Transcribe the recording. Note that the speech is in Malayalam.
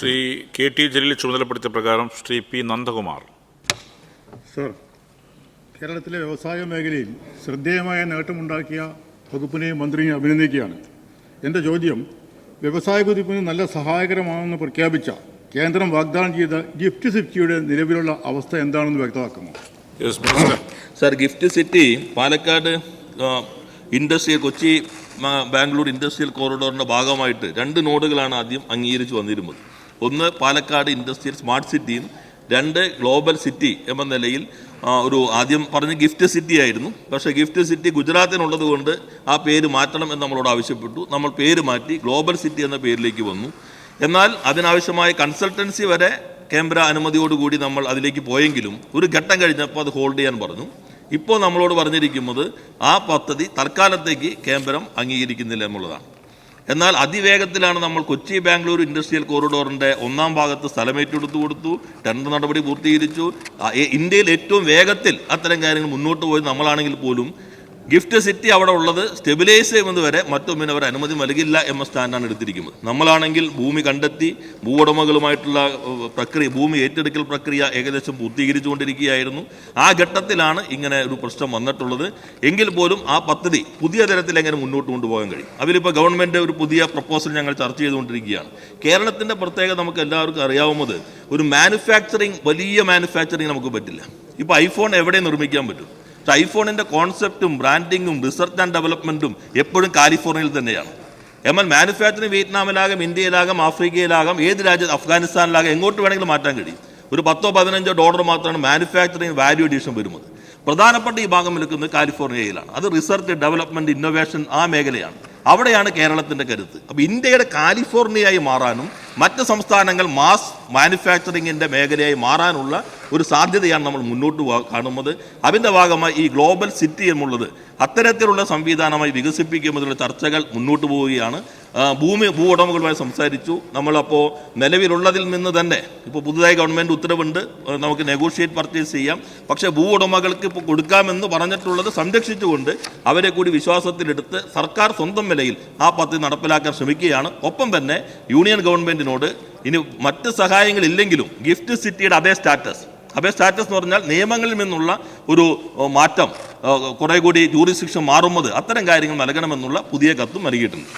ശ്രീ കെ ടി ജലീൽ ചുമതലപ്പെടുത്തിയ പ്രകാരം ശ്രീ പി നന്ദകുമാർ. സർ കേരളത്തിലെ വ്യവസായ മേഖലയിൽ ശ്രദ്ധേയമായ നേട്ടമുണ്ടാക്കിയ വകുപ്പിനെയും മന്ത്രിയെയും അഭിനന്ദിക്കുകയാണ്. എന്റെ ചോദ്യം വ്യവസായ കുതിപ്പിന് നല്ല സഹായകരമാണെന്ന് പ്രഖ്യാപിച്ച കേന്ദ്രം വാഗ്ദാനം ചെയ്ത ഗിഫ്റ്റ് സിറ്റിയുടെ നിലവിലുള്ള അവസ്ഥ എന്താണെന്ന് വ്യക്തമാക്കുമോ? Sir gift city Palakkad industrial Kochi Bangalore industrial കോറിഡോറിന്റെ ഭാഗമായിട്ട് രണ്ട് നോഡുകളാണ് ആദ്യം അംഗീകരിച്ച് വന്നിരുന്നത്. ഒന്ന് പാലക്കാട് ഇൻഡസ്ട്രിയൽ സ്മാർട്ട് സിറ്റിയും രണ്ട് ഗ്ലോബൽ സിറ്റി എന്ന നിലയിൽ ഒരു ആദ്യം പറഞ്ഞ ഗിഫ്റ്റ് സിറ്റി ആയിരുന്നു. പക്ഷേ ഗിഫ്റ്റ് സിറ്റി ഗുജറാത്തിനുള്ളത് കൊണ്ട് ആ പേര് മാറ്റണം എന്ന് നമ്മളോട് ആവശ്യപ്പെട്ടു. നമ്മൾ പേര് മാറ്റി ഗ്ലോബൽ സിറ്റി എന്ന പേരിലേക്ക് വന്നു. എന്നാൽ അതിനാവശ്യമായ കൺസൾട്ടൻസി വരെ കേന്ദ്ര അനുമതിയോടുകൂടി നമ്മൾ അതിലേക്ക് പോയെങ്കിലും ഒരു ഘട്ടം കഴിഞ്ഞപ്പോൾ അത് ഹോൾഡ് ചെയ്യാൻ പറഞ്ഞു. ഇപ്പോൾ നമ്മളോട് പറഞ്ഞിരിക്കുന്നത് ആ പദ്ധതി തൽക്കാലത്തേക്ക് കേന്ദ്രം അംഗീകരിക്കുന്നില്ല എന്നുള്ളതാണ്. എന്നാൽ അതിവേഗത്തിലാണ് നമ്മൾ കൊച്ചി ബാംഗ്ലൂർ ഇൻഡസ്ട്രിയൽ കോറിഡോറിന്റെ ഒന്നാം ഭാഗത്ത് സ്ഥലമേറ്റെടുത്തു കൊടുത്തു ടെൻഡർ നടപടി പൂർത്തീകരിച്ചു. ഇന്ത്യയിൽ ഏറ്റവും വേഗത്തിൽ അത്തരം കാര്യങ്ങൾ മുന്നോട്ട് പോയത് നമ്മളാണെങ്കിൽ പോലും ഗിഫ്റ്റ് സിറ്റി അവിടെ ഉള്ളത് സ്റ്റെബിലൈസ് ചെയ്യുന്നത് വരെ മറ്റൊന്നിന് അവർ അനുമതി നൽകില്ല എന്ന സ്ഥാനാണ് എടുത്തിരിക്കുന്നത്. നമ്മളാണെങ്കിൽ ഭൂമി കണ്ടെത്തി ഭൂവുടമകളുമായിട്ടുള്ള പ്രക്രിയ ഭൂമി ഏറ്റെടുക്കൽ പ്രക്രിയ ഏകദേശം പൂർത്തീകരിച്ചുകൊണ്ടിരിക്കുകയായിരുന്നു. ആ ഘട്ടത്തിലാണ് ഇങ്ങനെ ഒരു പ്രശ്നം വന്നിട്ടുള്ളത്. എങ്കിൽ പോലും ആ പദ്ധതി പുതിയ തരത്തിൽ എങ്ങനെ മുന്നോട്ട് കൊണ്ടുപോകാൻ കഴിയും? അതിലിപ്പോൾ ഗവൺമെന്റ് ഒരു പുതിയ പ്രപ്പോസൽ ഞങ്ങൾ ചർച്ച ചെയ്തുകൊണ്ടിരിക്കുകയാണ്. കേരളത്തിന്റെ പ്രത്യേകത നമുക്ക് എല്ലാവർക്കും അറിയാവുന്നത് ഒരു മാനുഫാക്ചറിങ് വലിയ മാനുഫാക്ചറിങ് നമുക്ക് പറ്റില്ല. ഇപ്പോൾ ഐഫോൺ എവിടെ നിർമ്മിക്കാൻ പറ്റും? പക്ഷെ ഐഫോണിന്റെ കോൺസെപ്റ്റും ബ്രാൻഡിങ്ങും റിസർച്ച് ആൻഡ് ഡെവലപ്മെന്റും എപ്പോഴും കാലിഫോർണിയയിൽ തന്നെയാണ്. എന്നാൽ മാനുഫാക്ചറിങ് വിയറ്റ്നാമിലാകാം ഇന്ത്യയിലാകാം ആഫ്രിക്കയിലാകാം ഏത് രാജ്യത്ത് അഫ്ഗാനിസ്ഥാനിലാകാം എങ്ങോട്ട് വേണമെങ്കിലും മാറ്റാൻ കഴിയും. ഒരു പത്തോ പതിനഞ്ചോ ഡോളർ മാത്രമാണ് മാനുഫാക്ചറിങ് വാല്യൂ അഡീഷൻ വരുന്നത്. പ്രധാനപ്പെട്ട ഈ ഭാഗം നിൽക്കുന്നത് കാലിഫോർണിയയിലാണ്. അത് റിസർച്ച് ഡെവലപ്മെന്റ് ഇന്നോവേഷൻ ആ മേഖലയാണ്. അവിടെയാണ് കേരളത്തിന്റെ കരുത്ത്. അപ്പോൾ ഇന്ത്യയുടെ കാലിഫോർണിയയായി മാറാനും മറ്റ് സംസ്ഥാനങ്ങൾ മാസ് മാനുഫാക്ചറിങ്ങിന്റെ മേഖലയായി മാറാനുള്ള ഒരു സാധ്യതയാണ് നമ്മൾ മുന്നോട്ട് കാണുന്നത്. അതിന്റെ ഭാഗമായി ഈ ഗ്ലോബൽ സിറ്റി എന്നുള്ളത് അത്തരത്തിലുള്ള സംവിധാനമായി വികസിപ്പിക്കുമെന്നുള്ള ചർച്ചകൾ മുന്നോട്ട് പോവുകയാണ്. ഭൂമി ഭൂ ഉടമകളുമായി സംസാരിച്ചു. നമ്മളപ്പോൾ നിലവിലുള്ളതിൽ നിന്ന് തന്നെ ഇപ്പോൾ പുതുതായി ഗവൺമെന്റ് ഉത്തരവുണ്ട്. നമുക്ക് നെഗോഷിയേറ്റ് പർച്ചേസ് ചെയ്യാം. പക്ഷേ ഭൂ ഉടമകൾക്ക് ഇപ്പോൾ കൊടുക്കാമെന്ന് പറഞ്ഞിട്ടുള്ളത് സംരക്ഷിച്ചുകൊണ്ട് അവരെ കൂടി വിശ്വാസത്തിലെടുത്ത് സർക്കാർ സ്വന്തം നിലയിൽ ആ പദ്ധതി നടപ്പിലാക്കാൻ ശ്രമിക്കുകയാണ്. ഒപ്പം തന്നെ യൂണിയൻ ഗവൺമെന്റിനോട് ഇനി മറ്റ് സഹായങ്ങളില്ലെങ്കിലും ഗിഫ്റ്റ് സിറ്റിയുടെ അതേ സ്റ്റാറ്റസ്. അതേ സ്റ്റാറ്റസ് എന്ന് പറഞ്ഞാൽ നിയമങ്ങളിൽ നിന്നുള്ള ഒരു മാറ്റം കുറേ കൂടി ജൂറിസ്ഡിക്ഷൻ മാറുന്നത് അത്തരം കാര്യങ്ങൾ നൽകണമെന്നുള്ള പുതിയ കത്തും നൽകിയിട്ടുണ്ട്.